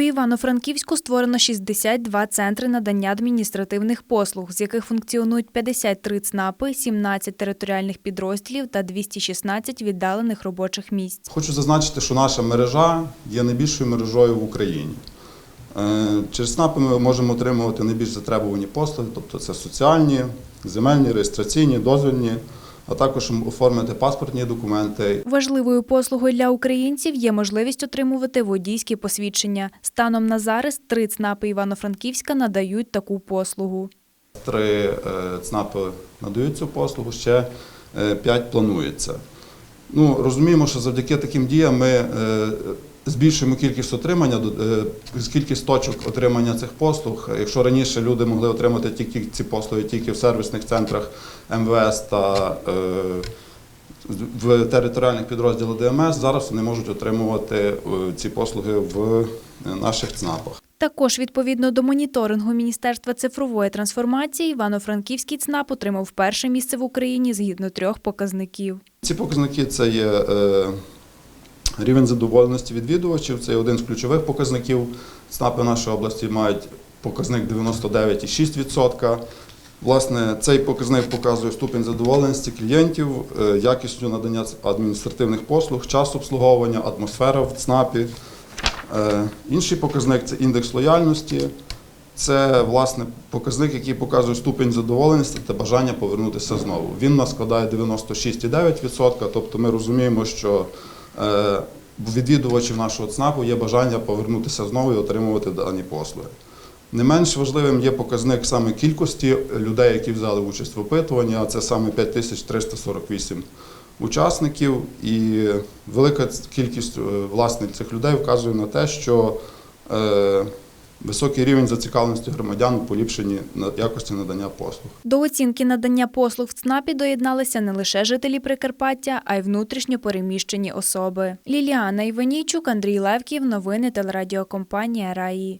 У Івано-Франківську створено 62 центри надання адміністративних послуг, з яких функціонують 53 ЦНАПи, 17 територіальних підрозділів та 216 віддалених робочих місць. Хочу зазначити, що наша мережа є найбільшою мережою в Україні. Е, Через СНАПи ми можемо отримувати найбільш затребувані послуги, тобто це соціальні, земельні, реєстраційні, дозвільні, а також оформити паспортні документи. Важливою послугою для українців є можливість отримувати водійські посвідчення. Станом на зараз три ЦНАПи Івано-Франківська надають таку послугу. Три е, ЦНАПи надають цю послугу, ще е, п'ять планується. Ну, розуміємо, що завдяки таким діям ми е, збільшуємо кількість отримання, е, кількість точок отримання цих послуг. Якщо раніше люди могли отримати тільки ці послуги тільки в сервісних центрах МВС та е, в територіальних підрозділах ДМС, зараз вони можуть отримувати е, ці послуги в наших ЦНАПах. Також відповідно до моніторингу Міністерства цифрової трансформації Івано-Франківський ЦНАП отримав перше місце в Україні згідно трьох показників. Ці показники це є рівень задоволеності відвідувачів, це один з ключових показників. ЦНАПи нашої області мають показник 99,6%. Власне, цей показник показує ступінь задоволеності клієнтів, е, якістю надання адміністративних послуг, час обслуговування, атмосфера в ЦНАПі. Е, Інший показник це індекс лояльності. Це власне показник, який показує ступінь задоволеності та бажання повернутися знову. Він у нас складає 96,9%, тобто ми розуміємо, що відвідувачів нашого ЦНАПу є бажання повернутися знову і отримувати дані послуги. Не менш важливим є показник саме кількості людей, які взяли участь в опитуванні, а це саме 5348 учасників. І велика кількість е, власне цих людей вказує на те, що е, високий рівень зацікавленості громадян у поліпшенні якості надання послуг. До оцінки надання послуг в ЦНАПі доєдналися не лише жителі Прикарпаття, а й внутрішньо переміщені особи. Ліліана Іванійчук, Андрій Левків. Новини телерадіокомпанія Раї.